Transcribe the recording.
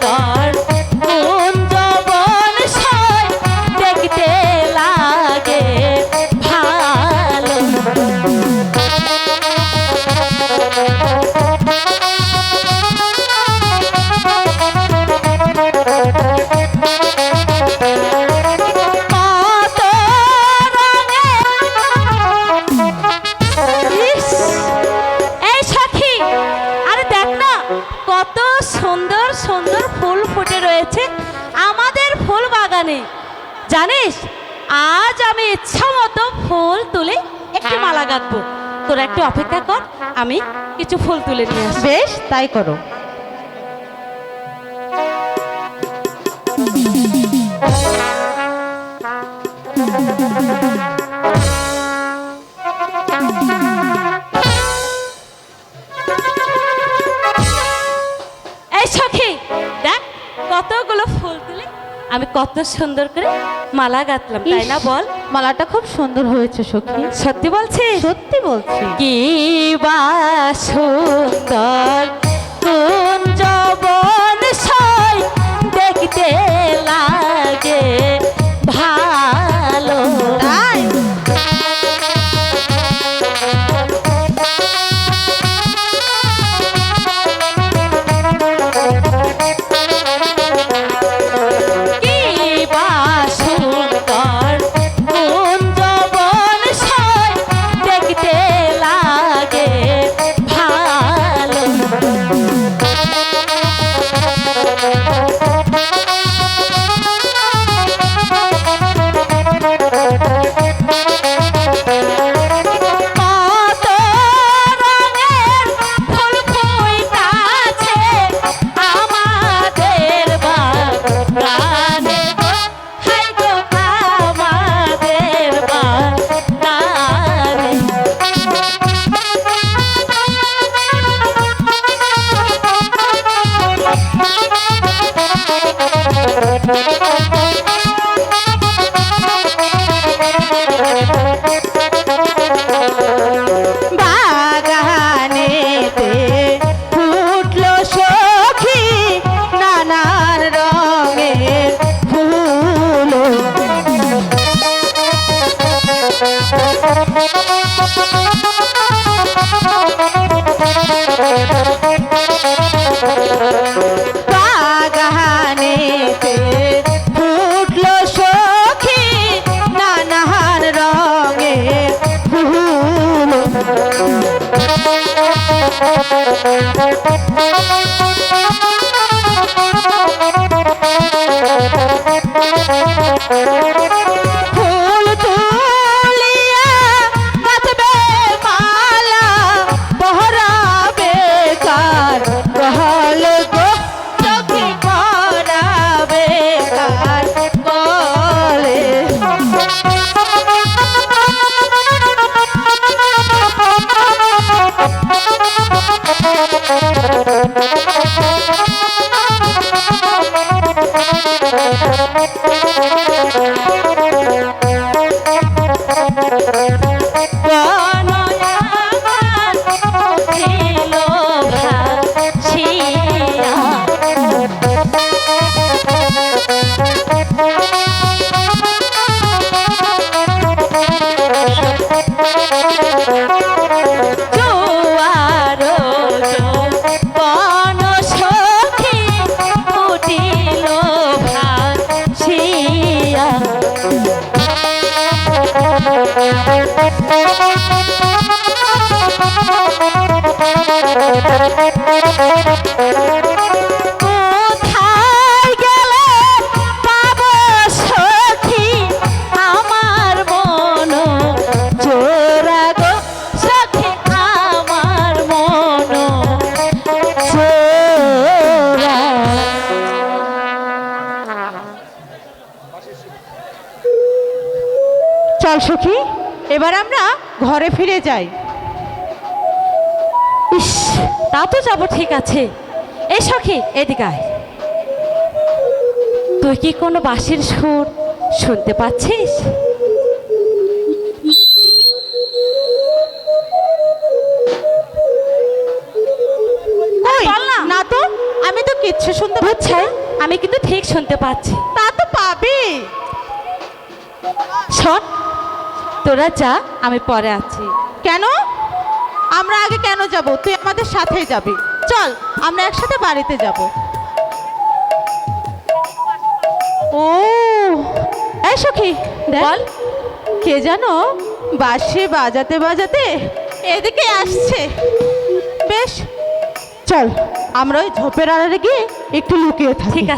সুন্দর ফুল জানিস আজ আমি ইচ্ছা মতো ফুল তুলে একটি মালা গাঁথবো। তোরা একটু অপেক্ষা কর আমি কিছু ফুল তুলে নিয়ে আসব। বেশ তাই করো। এই আমি কত সুন্দর করে মালা গাঁথলাম তাই না বল? মালাটা খুব সুন্দর হয়েছে সখী। সত্যি বলছি সত্যি বলছি। কি বা সুন্দর you. ফুল বনয়াগান ছিল চল সখী এবার আমরা ঘরে ফিরে যাই। ইস তা তো যাব ঠিক আছে। এই সখী এদিকে আয়। তুই কি কোনো বাঁশির সুর শুনতে পাচ্ছিস? না। না তো আমি তো কিচ্ছু শুনতে পাচ্ছি আমি কিন্তু ঠিক শুনতে পাচ্ছি। তা তো পাবি। শোন তোরা যা আমি পরে আছি। কেন? আমরা আগে কেন যাব? তুই আমাদের সাথেই যাবি। চল আমরা একসাথে বাড়িতে যাব। ও এই সখী বল। কে জানো বাসে বাজাতে বাজাতে এদিকে আসছে। বেশ চল আমরা ওই ঝোপের আড়ালে গিয়ে একটু লুকিয়ে থাকি। ঠিক আছে।